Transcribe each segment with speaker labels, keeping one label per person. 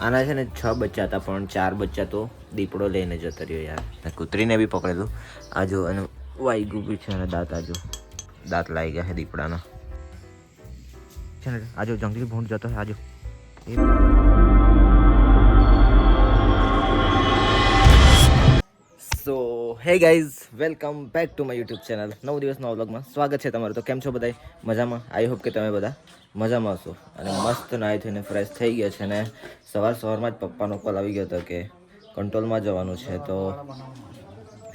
Speaker 1: આના છે ને છ બચ્ચા હતા, પણ ચાર બચ્ચા તો દીપડો લઈને જતો રહ્યો યાર. કૂતરીને બી પકડેલું. આ જો, અને વાઈગું બી છે અને દાંત આજો દાંત લાગી ગયા છે દીપડાના. છે ને આજો જંગલી ભૂંડ જતો આજો so hey guys welcome back to my YouTube channel નવ દિવસના વ્લોગમાં સ્વાગત છે તમારું. તો કેમ છો બધા મજામાં? આઈ હોપ કે તમે બધા મજામાં હશો. અને મસ્ત નાહી થઈને ફ્રેશ થઈ ગયા છે અને સવાર સવારમાં જ પપ્પાનો કોલ આવી ગયો હતો કે કંટ્રોલમાં જવાનું છે તો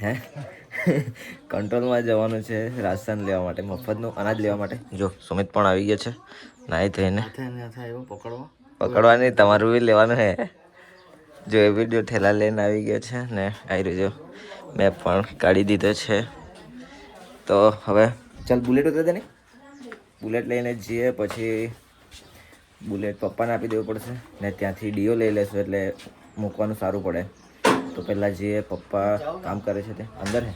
Speaker 1: હે? કંટ્રોલમાં જવાનું છે રાશન લેવા માટે મફતનું અનાજ લેવા માટે. જો સુમિત પણ આવી ગયા છે. નાહી થઈને પકડવાની તમારું બી લેવાનું હે. જો એ વીડિયો થેલા લઈને આવી ગયો છે ને આવી રહ્યો મેં પણ કાઢી દીધો છે. તો હવે ચાલ બુલેટ ઉતરે ને. બુલેટ લઈને જઈએ પછી બુલેટ પપ્પાને આપી દેવું પડશે. ને ત્યાંથી ડીઓ લઈ લેશું એટલે મૂકવાનું સારું પડે. તો પહેલાં જઈએ પપ્પા કામ કરે છે તે અંદર હે.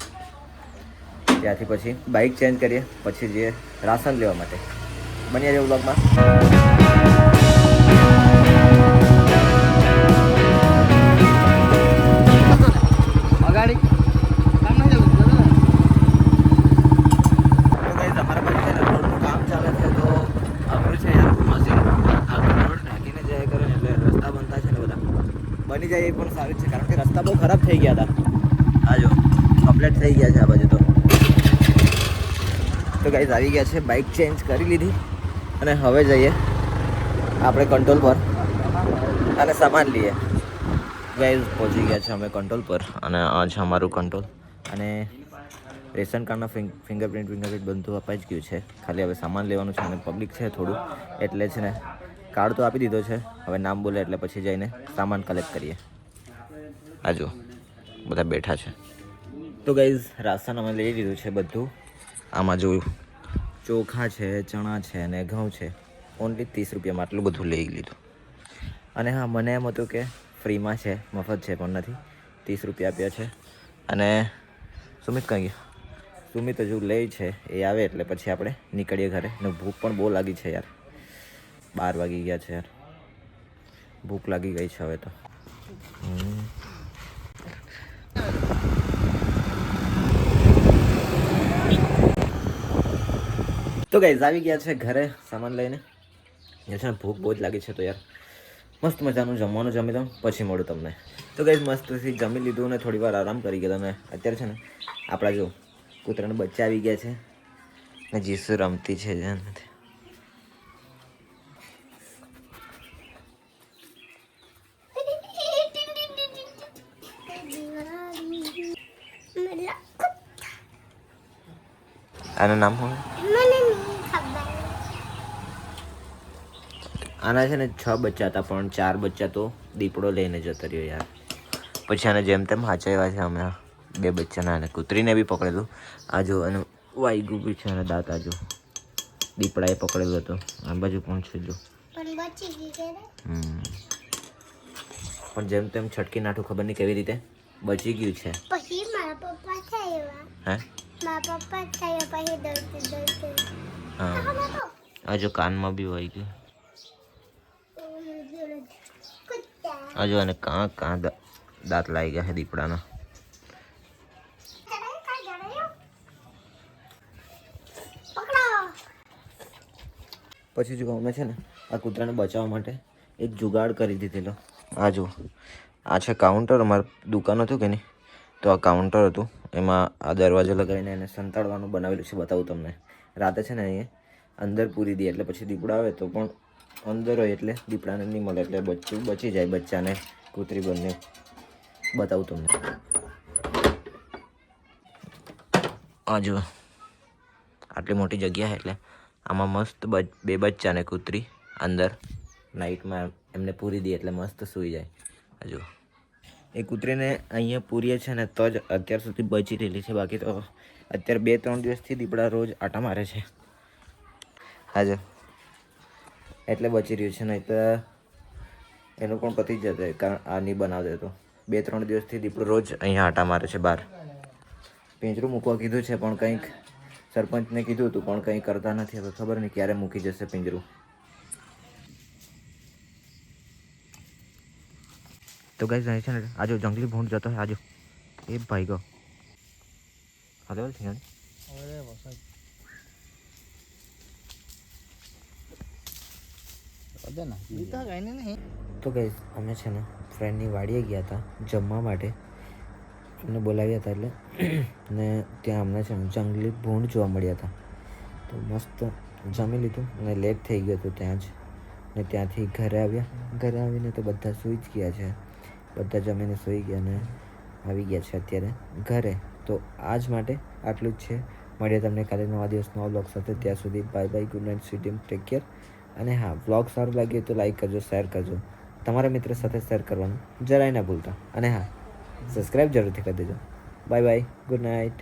Speaker 1: ત્યાંથી પછી બાઇક ચેન્જ કરીએ પછી જઈએ રાશન લેવા માટે. બન્યા રહેવું બ્લોગમાં બની જાય એ પણ સારું છે, કારણ કે રસ્તા બહુ ખરાબ થઈ ગયા હતા. આ જો કમ્પ્લેટ થઈ ગયા છે આ બાજુ તો. તો ગાઈઝ આવી ગયા છે બાઇક ચેન્જ કરી લીધી. અને હવે જઈએ આપણે કંટ્રોલ પર. અને સામાન લઈએ. ગાઈઝ પહોંચી ગયા છે અમે કંટ્રોલ પર, અને આ છે અમારું કંટ્રોલ અને રેશન કાર્ડના ફિંગ ફિંગરપ્રિન્ટ ફિંગરપ્રિન્ટ બધું અપાઈ જ ગયું છે. ખાલી હવે સામાન લેવાનું છે અને પબ્લિક છે થોડું. એટલે છે ને કાર્ડ તો આપી દીધો છે. હવે નામ બોલે એટલે પછી જઈને સામાન કલેક્ટ કરીએ. આ જો બધા બેઠા છે. તો ગાઈઝ રાશન અમે લઈ લીધું છે બધું. આમાં જોયું ચોખા છે ચણા છે અને ઘઉં છે. ઓનલી ત્રીસ રૂપિયામાં આટલું બધું લઈ લીધું. અને હા મને એમ હતું કે ફ્રીમાં છે મફત છે પણ નથી. ત્રીસ રૂપિયા આપ્યા છે. અને સુમિત કઈ ગયા સુમિત હજુ લે છે એ આવે એટલે પછી આપણે નીકળીએ ઘરે. ને ભૂખ પણ બહુ લાગી છે યાર. બાર વાગી ગયા છે યાર. ભૂખ લાગી ગઈ છે હવે તો. તો ગાઈઝ આવી ગયા છે ઘરે સામાન લઈને. એ છે ને ભૂખ બહુ જ લાગી છે તો યાર. મસ્ત મજાનું જમવાનું જમી દઉં પછી મળું તમને. તો ગાઈઝ મસ્તથી જમી લીધું ને થોડી વાર આરામ કરી ગયો અને અત્યારે છે ને આપણા જો કૂતરાને બચ્ચા આવી ગયા છે. ને જીસુ રમતી છે જ આનું નામ શું? આના છે ને છ બચ્ચા હતા પણ ચાર બચ્ચા તો દીપડો લઈને જતો રહ્યો યાર. પછી આને જેમ તેમ હાચવ્યા છે અમે બે બચ્ચાના અને કૂતરીને બી પકડેલું. આ જો અને વાઈગું બી છે અને દાંત આજો દીપડાએ પકડેલો હતો. આ બાજુ પણ છે જો. હમ. પણ જેમ તેમ છટકી નાઠું ખબર નહીં કેવી રીતે? બચી ગયું છે.
Speaker 2: પછી મારા પપ્પા થયા
Speaker 1: હે?
Speaker 2: મારા પપ્પા થયા પછી દોડતે દોડતે.
Speaker 1: હા. આ કાનમાં બી વાઈ ગયું. આજો અને કાં કાં દાંત લાગી ગયા છે દીપડાના. પછી જો અમે છે ને આ કૂતરાને બચાવવા માટે એક જુગાડ કરી દીધેલો. આ જો આ છે કાઉન્ટર અમારી દુકાન હતું કે નહીં? તો આ કાઉન્ટર હતું. એમાં આ દરવાજો લગાવીને એને સંતાડવાનું બનાવેલું છે, બતાવું તમને. રાતે છે ને એ અંદર પૂરી દે, એટલે પછી દીપડા આવે તો પણ અંદર હોય એટલે દીપડાને નહીં મળે, એટલે બચ્ચું બચી જાય, બચ્ચાને કૂતરી બંને. બતાવું તમને. આ આટલી મોટી જગ્યા એટલે આમાં મસ્ત બે બચ્ચાને કૂતરી અંદર. નાઇટમાં એમને પૂરી દે, એટલે મસ્ત સૂઈ જાય. હજુ એ કૂતરીને અહીંયા પૂરીએ છે ને તો જ અત્યાર સુધી બચી રહેલી છે. બાકી તો અત્યારે બે ત્રણ દિવસથી દીપડા રોજ આટા મારે છે. હાજર એટલે બચી રહ્યું છે. નહીં તો એનું પણ પતી જ જતો કારણ આ નહીં બનાવતો તો. બે ત્રણ દિવસથી દીપડો રોજ અહીંયા આટા મારે છે બહાર. પિંજરું મૂકવા કીધું છે, પણ કંઈક સરપંચને કીધું હતું, પણ કંઈ કરતા નથી. હવે ખબર નહીં ક્યારે મૂકી જશે પિંજરું. તો ગાઈઝ છે ને આજો જંગલી ભૂંડ જતો આજો એ ભાઈ ગયો હાલે બોલ સિંગણ
Speaker 3: અરે
Speaker 1: તો ગઈ અમે છે ને ફ્રેન્ડની વાડીએ ગયા હતા જમવા માટે અમને બોલાવ્યા હતા એટલે ને ત્યાં અમને છે ને જંગલી ભૂંડ જોવા મળ્યા હતા તો મસ્ત જમી લીધું અને લેટ થઈ ગયું હતું ત્યાં જ ને ત્યાંથી ઘરે આવ્યા ઘરે આવીને તો બધા સૂઈ જ ગયા છે બધા જમીને સૂઈ ગયા અને આવી ગયા છે અત્યારે ઘરે. તો આજ માટે આટલું જ છે. મળીએ તમને કાલે નવા દિવસ નવા બ્લોગ સાથે. ત્યાં સુધી bye bye good night sweet take care અને હા બ્લોગ સારું લાગ્યું તો લાઈક કરજો શેર કરજો. તમારા મિત્ર સાથે શેર કરવાનું જરાય ના ભૂલતા. અને હા સબસ્ક્રાઈબ જરૂરથી કરી દેજો. By bye good night